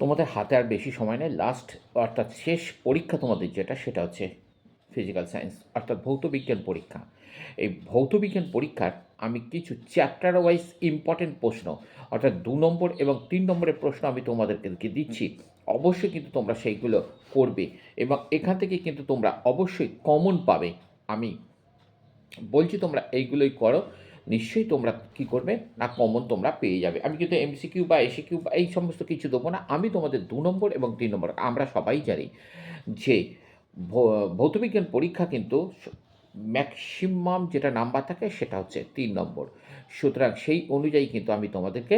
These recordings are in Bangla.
তোমাদের হাতে আর বেশি সময় নেই। লাস্ট অর্থাৎ শেষ পরীক্ষা তোমাদের যেটা, সেটা হচ্ছে ফিজিক্যাল সায়েন্স অর্থাৎ ভৌতবিজ্ঞান পরীক্ষা। এই ভৌতবিজ্ঞান পরীক্ষার আমি কিছু চ্যাপ্টার ওয়াইজ ইম্পর্টেন্ট প্রশ্ন, অর্থাৎ দু নম্বর এবং তিন নম্বরের প্রশ্ন আমি তোমাদেরকে দিচ্ছি। অবশ্যই কিন্তু তোমরা সেইগুলো করবে এবং এখান থেকে কিন্তু তোমরা অবশ্যই কমন পাবে। আমি বলছি তোমরা এইগুলোই করো। নিশ্চয়ই তোমরা কি করবে? না কমন তোমরা পেয়ে যাবে। আমি কিন্তু এমসিকিউ বা এসিকিউ বা এই সমস্ত কিছু দেবো না। আমি তোমাদের দু নম্বর এবং তিন নম্বর, আমরা সবাই জানি যে ভৌতবিজ্ঞান পরীক্ষা কিন্তু ম্যাক্সিমাম যেটা নাম্বার থাকে সেটা হচ্ছে তিন নম্বর। সুতরাং সেই অনুযায়ী কিন্তু আমি তোমাদেরকে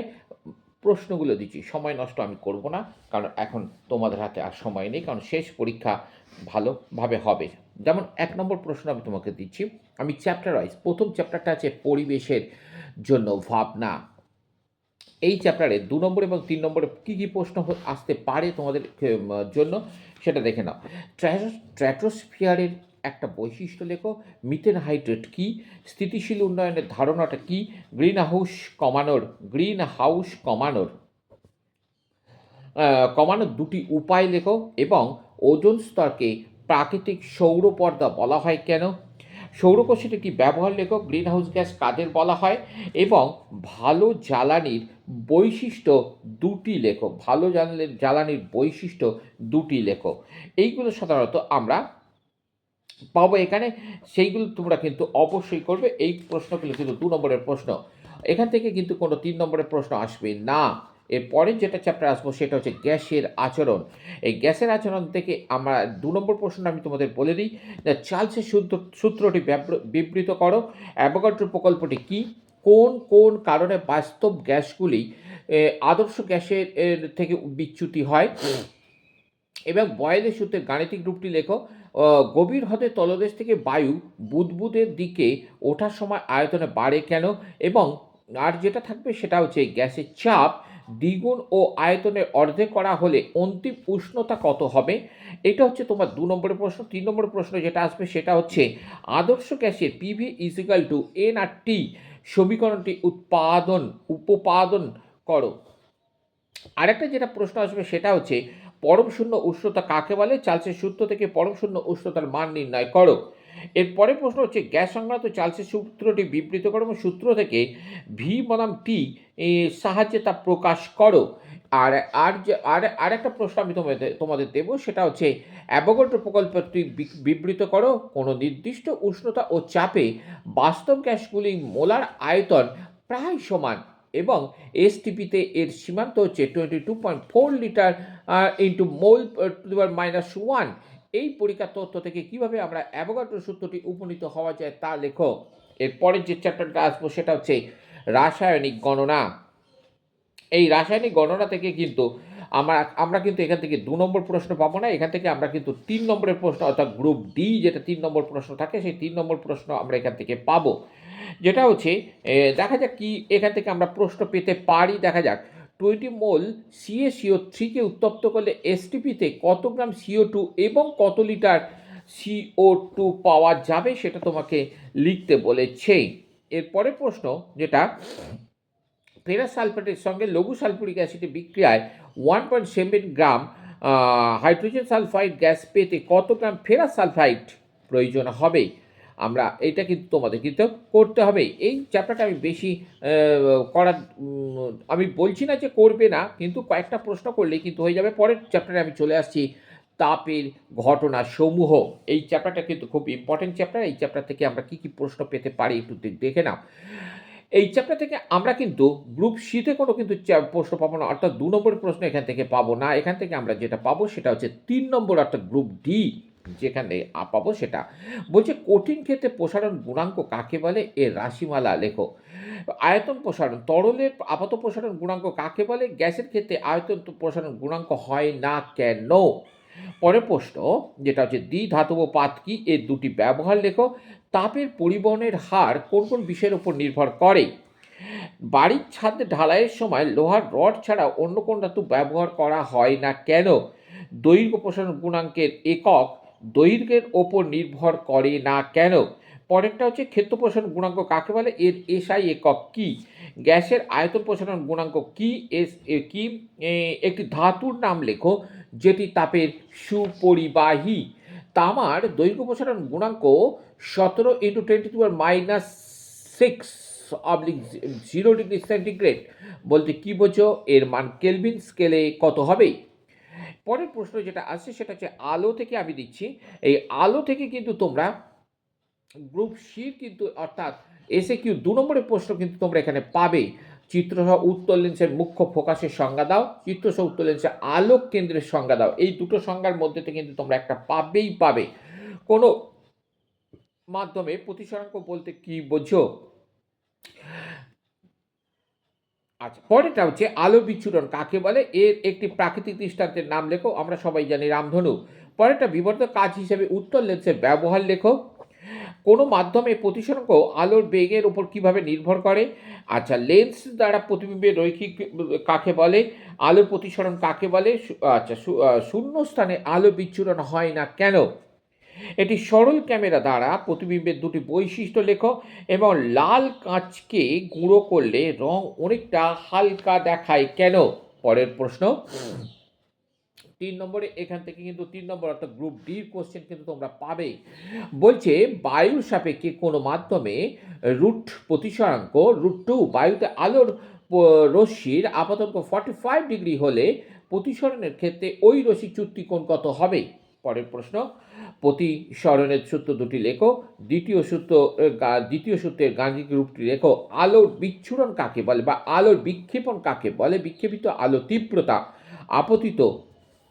প্রশ্নগুলো দিচ্ছি। সময় নষ্ট আমি করব না, কারণ এখন তোমাদের হাতে আর সময় নেই, কারণ শেষ পরীক্ষা ভালোভাবে হবে। যেমন এক নম্বর প্রশ্ন আমি তোমাকে দিচ্ছি, আমি চ্যাপ্টার ওয়াইজ প্রথম চ্যাপ্টারটা আছে পরিবেশের জন্য ভাবনা। এই চ্যাপ্টারে দু নম্বর এবং তিন নম্বরে কী কী প্রশ্ন আসতে পারে তোমাদের জন্য সেটা দেখে নাও। ট্র্যাটোস্ফিয়ারের একটা বৈশিষ্ট্য লেখো মিথেন হাইড্রেট কী? স্থিতিশীল উন্নয়নের ধারণাটা কী? গ্রিন হাউস কমানোর গ্রিন হাউস কমানোর কমানোর দুটি উপায় লেখো এবং ওজোন স্তরকে প্রাকৃতিক সৌর পর্দা বলা হয় কেন? সৌরকোষের একটি ব্যবহার লেখক গ্রিন হাউস গ্যাস কাদের বলা হয়? এবং ভালো জ্বালানির বৈশিষ্ট্য দুটি লেখো ভালো জ্বালানির জ্বালানির বৈশিষ্ট্য দুটি লেখো এইগুলো সাধারণত আমরা পাবো এখানে। সেইগুলো তোমরা কিন্তু অবশ্যই করবে। এই প্রশ্নগুলো কিন্তু দু নম্বরের প্রশ্ন। এখান থেকে কিন্তু কোনো তিন নম্বরের প্রশ্ন আসবে না। এরপরে যেটা চ্যাপ্টার আসব সেটা হচ্ছে গ্যাসের আচরণ। এই গ্যাসের আচরণ থেকে আমরা দু নম্বর প্রশ্ন আমি তোমাদের বলে দিই চার্লসের সূত্র, সূত্রটি বিবৃত করো। অ্যাভোগাড্রো প্রকল্পটি কি? কোন কোন কারণে বাস্তব গ্যাসগুলি আদর্শ গ্যাসের থেকে বিচ্যুতি হয়? এবং বয়েলের সূত্রের গাণিতিক রূপটি লেখো। গভীর হ্রদের তলদেশ থেকে বায়ু বুদবুদের দিকে ওঠার সময় আয়তনে বাড়ে কেন? এবং আর যেটা থাকবে সেটা হচ্ছে গ্যাসের চাপ। দ্বিগুণ ও আয়তনের অর্ধেক করা হলে অন্তিম উষ্ণতা কত হবে? এটা হচ্ছে তোমার দু নম্বরের প্রশ্ন। তিন নম্বরের প্রশ্ন যেটা আসবে সেটা হচ্ছে, আদর্শ গ্যাসের PV is equal to n R T সমীকরণটি উৎপাদন, উপপাদন করো। আরেকটা যেটা প্রশ্ন আসবে সেটা হচ্ছে, পরম শূন্য উষ্ণতা কাকে বলে? চার্লসের সূত্র থেকে পরম শূন্য উষ্ণতার মান নির্ণয় করো। এরপরে প্রশ্ন হচ্ছে, গ্যাস সংক্রান্ত চার্লসের সূত্রটি বিবৃত করো এবং সূত্র থেকে ভি বনাম টি সাহায্যে তা প্রকাশ করো। আর আর যে, আর আরেকটা প্রশ্ন আমি তোমাদের তোমাদের দেবো, সেটা হচ্ছে অ্যাভোগাড্রো প্রকল্পটি বিবৃত করো, কোনো নির্দিষ্ট উষ্ণতা ও চাপে বাস্তব গ্যাসগুলি মোলার আয়তন প্রায় সমান এবং এসটিপিতে এর সীমান্ত হচ্ছে twenty two point four litre into mole to minus one এই পরীক্ষার তথ্য থেকে কীভাবে আমরা অ্যাভোগাড্রো সূত্রটি উপনীত হওয়া যায় তা লেখো। এরপরের যে চ্যাপ্টারটা আসব সেটা হচ্ছে রাসায়নিক গণনা। এই রাসায়নিক গণনা থেকে কিন্তু আমরা আমরা কিন্তু এখান থেকে দু নম্বর প্রশ্ন পাবো না, এখান থেকে আমরা কিন্তু তিন নম্বরের প্রশ্ন অর্থাৎ গ্রুপ ডি যেটা তিন নম্বর প্রশ্ন থাকে, সেই তিন নম্বর প্রশ্ন আমরা এখান থেকে পাবো। যেটা হচ্ছে দেখা যাক কি এখান থেকে আমরা প্রশ্ন পেতে পারি। দেখা যাক টোয়েন্টি মোল সিএ সিও থ্রিকে উত্তপ্ত করলে এসটিপিতে কত গ্রাম সিও টু এবং কত লিটার সিও টু পাওয়া যাবে সেটা তোমাকে লিখতে বলেছে। এরপরে প্রশ্ন, যেটা ফেরাস সালফেটের সঙ্গে লঘু সালফুরিক অ্যাসিডের বিক্রিয়ায় one point seven gram hydrogen sulphide gas পেতে কত গ্রাম ফেরাস সালফাইড প্রয়োজন হবে? আমরা এটা কিন্তু তোমাদের কিন্তু করতে হবে। এই চ্যাপ্টারটা আমি বেশি করার আমি বলছি না যে করবে না, কিন্তু কয়েকটা প্রশ্ন করলেই কিন্তু হয়ে যাবে। পরের চ্যাপ্টারে আমি চলে আসছি তাপের ঘটনা সমূহ এই চ্যাপ্টারটা কিন্তু খুব ইম্পর্টেন্ট চ্যাপ্টার এই চ্যাপ্টার থেকে আমরা কি কি প্রশ্ন পেতে পারি একটু দেখে নাও। এই চ্যাপ্টার থেকে আমরা কিন্তু গ্রুপ সিতে কোনো কিন্তু প্রশ্ন পাবো না, অর্থাৎ দু নম্বরের প্রশ্ন এখান থেকে পাবো না। এখান থেকে আমরা যেটা পাবো সেটা হচ্ছে তিন নম্বর অর্থাৎ গ্রুপ ডি যেখানে আ- পাবো সেটা। বলছে, কঠিন ক্ষেত্রে প্রসারণ গুণাঙ্ক কাকে বলে? এর রাশিমালা লেখো। আয়তন প্রসারণ, তরলের আপাত প্রসারণ গুণাঙ্ক কাকে বলে? গ্যাসের ক্ষেত্রে আয়তন প্রসারণ গুণাঙ্ক হয় না কেন? পরের প্রশ্ন, যেটা হচ্ছে দ্বি ধাতব পাত কি? এর দুটি ব্যবহার লেখো। তাপের পরিবহনের হার কোন কোন বিষয়ের উপর নির্ভর করে? বাড়ির ছাদ ঢালাইয়ের সময় লোহার রড ছাড়া অন্য কোন ধাতু ব্যবহার করা হয় না কেন? দৈর্ঘ্য প্রসারণ গুণাঙ্কের একক দৈর্ঘ্যের ওপর নির্ভর করে না কেন? পরেরটা হচ্ছে ক্ষেত্র প্রসারণ গুণাঙ্ক কাকে বলে? এর এসআই একক কি? গ্যাসের আয়তন প্রসারণ গুণাঙ্ক কি? এস কি? একটি ধাতুর নাম লেখো, যেটি তাপের সুপরিবাহী। তামার দৈর্ঘ্য প্রসারণ গুণাঙ্ক সতেরো into twenty to minus six oblique zero degree centigrade বলতে কি বোঝো? এর মান কেলভিন স্কেলে কত হবে? পরের প্রশ্ন যেটা আসছে সেটা হচ্ছে আলো থেকে আমি দিচ্ছি। এই আলো থেকে কিন্তু তোমরা গ্রুপ সির কিন্তু অর্থাৎ এসে কিউ দু নম্বরের প্রশ্ন কিন্তু তোমরা এখানে পাবে। চিত্রসহ উত্তর লেন্সের মুখ্য ফোকাসের সংজ্ঞা দাও চিত্রসহ উত্তর লেন্সের আলোক কেন্দ্রের সংজ্ঞা দাও। এই দুটো সংজ্ঞার মধ্যে থেকে কিন্তু তোমরা একটা পাবেই পাবে। কোনো মাধ্যমে প্রতিসরাঙ্ক বলতে কি বোঝো? আচ্ছা পরেরটা হচ্ছে আলো বিচ্ছুরণ, কাকে বলে? এর একটি প্রাকৃতিক দৃষ্টান্তের নাম লেখো, আমরা সবাই জানি রামধনু। পরেরটা বিবর্ধক কাজ হিসেবে উত্তর লেন্সের ব্যবহার লেখো কোনো মাধ্যমে প্রতিসরাঙ্ক আলোর বেগের উপর কীভাবে নির্ভর করে? আচ্ছা লেন্স দ্বারা প্রতিবিম্বের রৈখিক কাকে বলে? আলোর প্রতিসরণ কাকে বলে? আচ্ছা শূন্য স্থানে আলো বিচ্ছুরণ হয় না কেন? এটি সরল ক্যামেরা দ্বারা প্রতিবিম্বের দুটি বৈশিষ্ট্য লেখো এবং লাল কাঁচকে গুঁড়ো করলে রং অনেকটা হালকা দেখায়। কেন? পরের প্রশ্ন। তিন নম্বরে, এখান থেকে কিন্তু তিন নম্বর অর্থাৎ গ্রুপ ডির কোশ্চেন কিন্তু তোমরা পাবে। বলছে, বায়ুর সাপেক্ষে কোনো মাধ্যমে রুট প্রতিসরাঙ্ক রুট টু বায়ুতে আলোর রশ্মির আপাতত ফর্টি ফাইভ ডিগ্রি হলে প্রতিসরণের ক্ষেত্রে ওই রশ্মি চুক্তি কোণ কত হবে? পরের প্রশ্ন প্রতিসরণের সূত্র দুটি লেখো, দ্বিতীয় সূত্র দ্বিতীয় সূত্রের গাণিতিক রূপটি লেখো, আলোর বিচ্ছুরণ কাকে বলে বা আলোর বিক্ষেপণ কাকে বলে? বিক্ষেপিত আলো তীব্রতা, আপতিত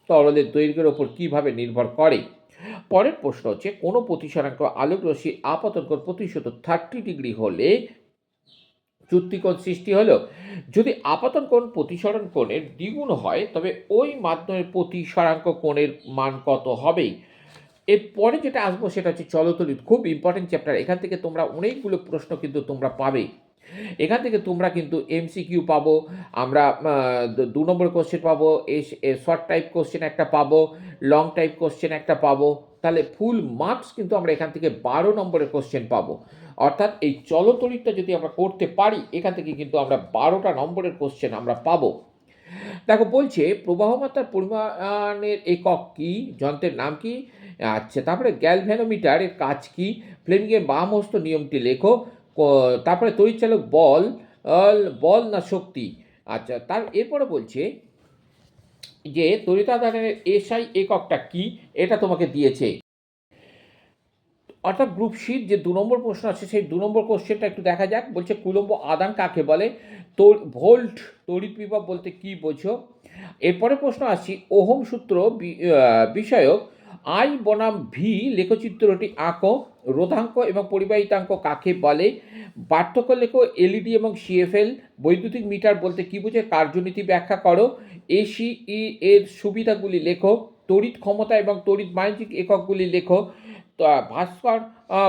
তরলের দৈর্ঘ্যের ওপর কীভাবে নির্ভর করে? পরের প্রশ্ন হচ্ছে, কোনো প্রতিসরাঙ্ক আলোক রশ্মি আপাতত প্রতিশত থার্টি ডিগ্রি হলে চুক্তিকোণ সৃষ্টি হলো যদি আপাতন কোণ প্রতিসরণ কোণের দ্বিগুণ হয়, তবে ওই মাধ্যমের প্রতিসরাঙ্ক কোণের মান কত হবে এরপরে যেটা আসব সেটা হচ্ছে চলতলিত খুব ইম্পর্টেন্ট চ্যাপ্টার এখান থেকে তোমরা অনেকগুলো প্রশ্ন কিন্তু তোমরা পাবে। এখান থেকে তোমরা কিন্তু এমসিকিউ পাবো, আমরা দু নম্বর কোশ্চেন পাবো শর্ট টাইপ কোশ্চেন একটা পাবো লং টাইপ কোশ্চেন একটা পাবো, তাহলে ফুল মার্কস কিন্তু আমরা এখান থেকে বারো নম্বরের কোশ্চেন পাবো। অর্থাৎ এই চলতরিতটা যদি আমরা করতে পারি, এখান থেকে কিন্তু আমরা বারোটা নম্বরের কোশ্চেন আমরা পাবো। দেখো, বলছে প্রবাহমাত্রার পরিমাণের একক কি? যন্ত্রের নাম কি? আচ্ছা তারপরে গ্যালভ্যানোমিটারের কাজ কি? ফ্লেমিংয়ের বামহস্ত নিয়মটি লেখো। তারপরে তরিচালক বল বল না শক্তি? আচ্ছা তার এরপরে বলছে যে তড়িতাদানের এসআই এককটা কি? এটা তোমাকে দিয়েছে। অর্থাৎ গ্রুপ শিট যে দু নম্বর প্রশ্ন আছে, সেই দু নম্বর কোশ্চেনটা একটু দেখা যাক। বলছে, কুলম্ব আদান কাকে বলে? তোর ভোল্ট, তড়িৎ বিভব বলতে কি বোঝো? এরপরে প্রশ্ন আসছি, ওহম সূত্র বিষয়ক আই বনাম ভি লেখচিত্রটি আঁকো, রোধাঙ্ক এবং পরিবাহিতাঙ্ক কাকে বলে? পার্থক্য লেখো, এলইডি এবং সিএফএল বৈদ্যুতিক মিটার বলতে কি বোঝে কার্যনীতি ব্যাখ্যা করো। এসিই এর সুবিধাগুলি লেখো। তড়িৎ ক্ষমতা এবং তড়িৎ বাণিজ্যিক এককগুলি লেখো। তো, ভাস্কর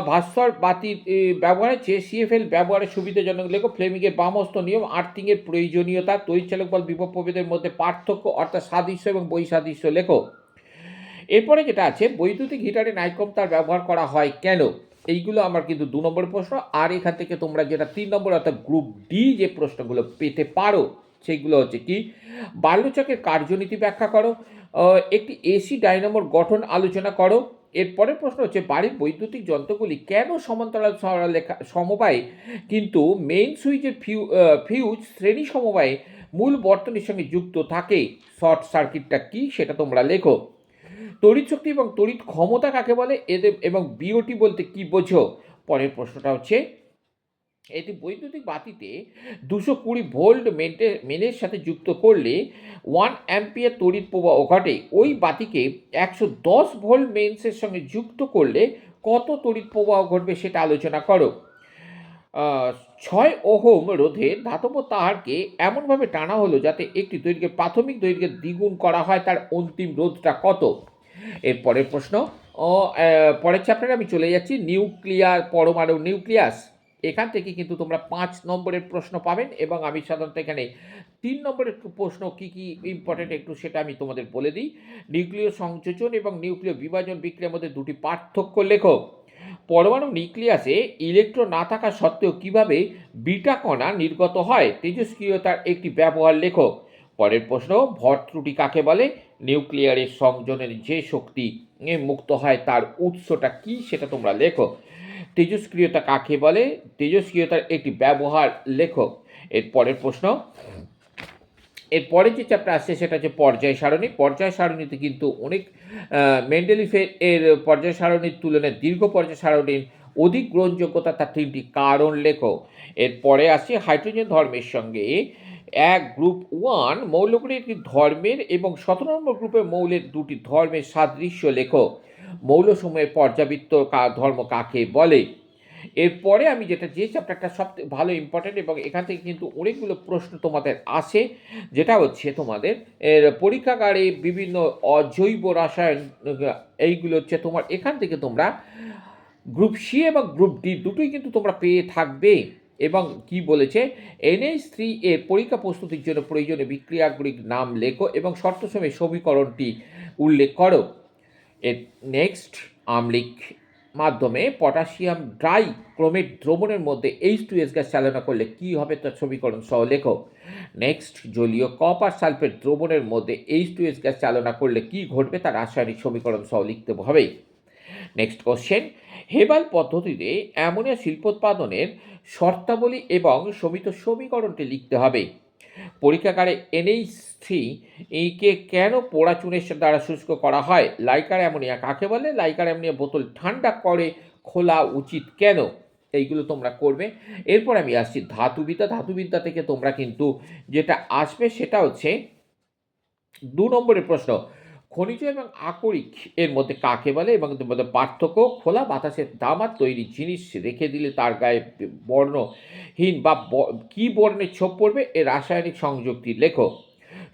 ভাস্কর বাতির এ, ব্যবহারের চেয়ে সিএফএল ব্যবহারের সুবিধাজনক লেখো। ফ্লেমিংয়ের বামস্ত নিয়ম আর্থিংয়ের প্রয়োজনীয়তা তৈরিচালক বল বিভব মধ্যে পার্থক্য অর্থাৎ সাদৃশ্য এবং বৈসাদৃশ্য লেখো। এরপরে যেটা আছে বৈদ্যুতিক হিটারে নাইকম তার ব্যবহার করা হয় কেন? এইগুলো আমার কিন্তু দু নম্বর প্রশ্ন। আর এখান থেকে তোমরা যেটা তিন নম্বর অর্থাৎ গ্রুপ ডি যে প্রশ্নগুলো পেতে পারো সেগুলো হচ্ছে কি? বাল্যচকের কার্যনীতি ব্যাখ্যা করো একটি এসি ডাইনামোর গঠন আলোচনা করো, এরপরের প্রশ্ন হচ্ছে বাড়ির বৈদ্যুতিক যন্ত্রগুলি কেন সমান্তরাল সরলরেখা সমবায়ে কিন্তু মেইন সুইচের ফিউ ফিউজ শ্রেণি সমবায়ে মূল বর্তনীর সঙ্গে যুক্ত থাকে? শর্ট সার্কিটটা কি সেটা তোমরা লেখো। তড়িৎ শক্তি এবং তড়িৎ ক্ষমতা কাকে বলে? এদের এবং বিওটি বলতে কি বোঝো? পরের প্রশ্নটা হচ্ছে এটি বৈদ্যুতিক বাতিতে দুশো কুড়ি ভোল্ট মেন্টে, মেনের সাথে যুক্ত করলে ওয়ান অ্যাম্পিয়ার তড়িৎ প্রবাহ ঘটে। ওই বাতিকে একশো দশ ভোল্ট মেন্সের সঙ্গে যুক্ত করলে কত তড়িৎ প্রবাহ ঘটবে সেটা আলোচনা করো। ছয় ওহম রোধে ধাতব তাহারকে এমনভাবে টানা হলো যাতে একটি দৈর্ঘ্যের প্রাথমিক দৈর্ঘ্যের দ্বিগুণ করা হয় তার অন্তিম রোধটা কত? এর পরের প্রশ্ন পরের চ্যাপ্টারে আমি চলে যাচ্ছি নিউক্লিয়ার পরমাণু নিউক্লিয়াস এখান থেকে কিন্তু তোমরা পাঁচ নম্বরের প্রশ্ন পাবেন এবং আমি সাধারণত এখানে তিন নম্বরের প্রশ্ন কী কী ইম্পর্টেন্ট একটু সেটা আমি তোমাদের বলে দিই। নিউক্লিয় সংযোজন এবং নিউক্লিয় বিভাজন বিক্রিয়ার মধ্যে দুটি পার্থক্য লেখো। পরমাণু নিউক্লিয়াসে ইলেকট্রন না থাকা সত্ত্বেও কীভাবে বিটা কণা নির্গত হয়? তেজস্ক্রিয়তার একটি ব্যবহার লেখো। পরের প্রশ্ন, ভর ত্রুটি কাকে বলে? নিউক্লিয়ারের সংযোজনের যে শক্তি মুক্ত হয় তার উৎসটা কি সেটা তোমরা লেখো। তেজস্ক্রিয়তা কাকে বলে? তেজস্ক্রিয়তার একটি ব্যবহার লেখক। এর পরের প্রশ্ন। এর পরে যে চ্যাপ্টার আসছে, সেটা হচ্ছে পর্যায় সারণী। পর্যায় সারণীতে কিন্তু অনেক মেন্ডেলিফের এর পর্যায় সারণীর তুলনায় দীর্ঘ পর্যায় সারণীর অধিক গ্রহণযোগ্যতা তার তিনটি কারণ লেখো এরপরে আসছে হাইড্রোজেন ধর্মের সঙ্গে এক গ্রুপ ওয়ান মৌলগুলির একটি ধর্মের এবং সতেরো নম্বর গ্রুপের মৌলের দুটি ধর্মের সাদৃশ্য লেখো মৌলসমূহের পর্যাবৃত্ত ধর্ম কাকে বলে? এরপরে আমি যেটা যে চ্যাপ্টারটা সব ভালো ইম্পর্টেন্ট এবং এখান থেকে কিন্তু অনেকগুলো প্রশ্ন তোমাদের আসে, যেটা হচ্ছে তোমাদের এর পরীক্ষাগারে বিভিন্ন অজৈব রসায়ন, এইগুলো হচ্ছে তোমার, এখান থেকে তোমরা গ্রুপ সি এবং গ্রুপ ডি দুটোই কিন্তু তোমরা পেয়ে থাকবে এবং কি বলেছে? এনএইচ থ্রি এর পরীক্ষা প্রস্তুতির জন্য প্রয়োজনীয় বিক্রিয়াগুলির নাম লেখো এবং শর্ত সময় সমীকরণটি উল্লেখ করো। এর নেক্সট আমলিক মাধ্যমে পটাশিয়াম ড্রাই ক্রোমেট দ্রবণের মধ্যে এইচ টু এস গ্যাস চালনা করলে কি হবে তার সমীকরণ সহ লেখো। নেক্সট জলীয় কপার সালফেট দ্রবণের মধ্যে এইচ টু এস গ্যাস চালনা করলে কি ঘটবে তার রাসায়নিক সমীকরণ সহ লিখতে হবে। নেক্সট কোশ্চেন হেবাল পদ্ধতিতে অ্যামোনিয়া শিল্পোৎপাদনের শর্তাবলী এবং সমিত সমীকরণটি লিখতে হবে। পরীক্ষাগারে এনএইচ থ্রি এইকে কেন পোড়া চুনের দ্বারা শুষ্ক করা হয়? লাইকার অ্যামোনিয়া কাকে বলে? লাইকার অ্যামোনিয়া বোতল ঠান্ডা করে খোলা উচিত কেন? এইগুলো তোমরা করবে। এরপর আমি আসছি ধাতুবিদ্যা। ধাতুবিদ্যা থেকে তোমরা কিন্তু যেটা আসবে সেটা হচ্ছে দু নম্বরের প্রশ্ন। খনিজ এবং আকরিক এর মধ্যে কাকে বলে এবং মধ্যে পার্থক্য? খোলা বাতাসের দামার তৈরি জিনিস রেখে দিলে তার গায়ে বর্ণহীন বা কি বর্ণের ছোপ পড়বে? এ রাসায়নিক সংযুক্তি। লেখো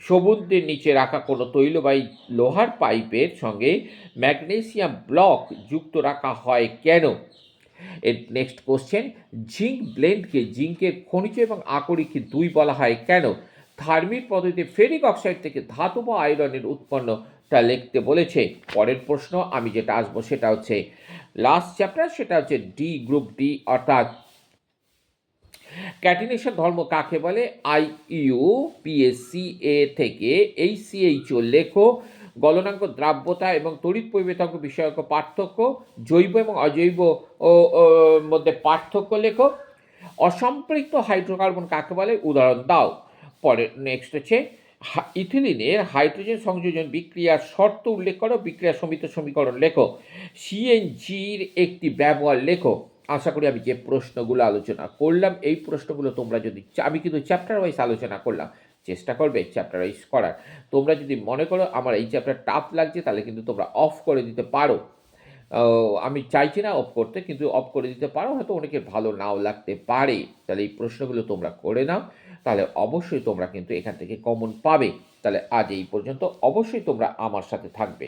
সমুদ্রের নিচে রাখা কোনো তৈলবাহী লোহার পাইপের সঙ্গে ম্যাগনেসিয়াম ব্লক যুক্ত রাখা হয় কেন? এর নেক্সট কোশ্চেন জিঙ্ক ব্লেন্ডকে জিঙ্কের খনিজ এবং আকরিক দুই বলা হয় কেন? থার্মিক পদ্ধতিতে ফেরিক অক্সাইড থেকে ধাতু বা আয়রনের উৎপন্নটা লিখতে বলেছে। পরের প্রশ্ন আমি যেটা আসব সেটা হচ্ছে লাস্ট চ্যাপ্টার সেটা হচ্ছে ডি গ্রুপ ডি অর্থাৎ ক্যাটিনেশন ধর্ম কাকে বলে? আই ইউ পিএসসি এ থেকে এই সিএইচও লেখো, গলনাঙ্ক দ্রাব্যতা এবং তড়িৎ পরিবেতাঙ্ক বিষয়ক পার্থক্য, জৈব এবং অজৈব মধ্যে পার্থক্য লেখো। অসম্পৃক্ত হাইড্রোকার্বন কাকে বলে? উদাহরণ দাও। পরে নেক্সট হচ্ছে ইথিলিনের হাইড্রোজেন সংযোজন বিক্রিয়ার শর্ত উল্লেখ করো, বিক্রিয়া সমিত সমীকরণ লেখো। সিএনজির একটি ব্যবহার লেখো। আশা করি আমি যে প্রশ্নগুলো আলোচনা করলাম, এই প্রশ্নগুলো তোমরা যদি আমি কিন্তু চ্যাপ্টার ওয়াইজ আলোচনা করলাম। চেষ্টা করবে চ্যাপ্টার ওয়াইজ করার। তোমরা যদি মনে করো আমার এই চ্যাপ্টার টাফ লাগছে, তাহলে কিন্তু তোমরা অফ করে দিতে পারো। আমি চাইছি না অফ করতে, কিন্তু অফ করে দিতে পারো, হয়তো অনেকের ভালো নাও লাগতে পারে। তাহলে এই প্রশ্নগুলো তোমরা করে নাও, তাহলে অবশ্যই তোমরা কিন্তু এখান থেকে কমন পাবে। তাহলে আজ এই পর্যন্ত অবশ্যই তোমরা আমার সাথে থাকবে।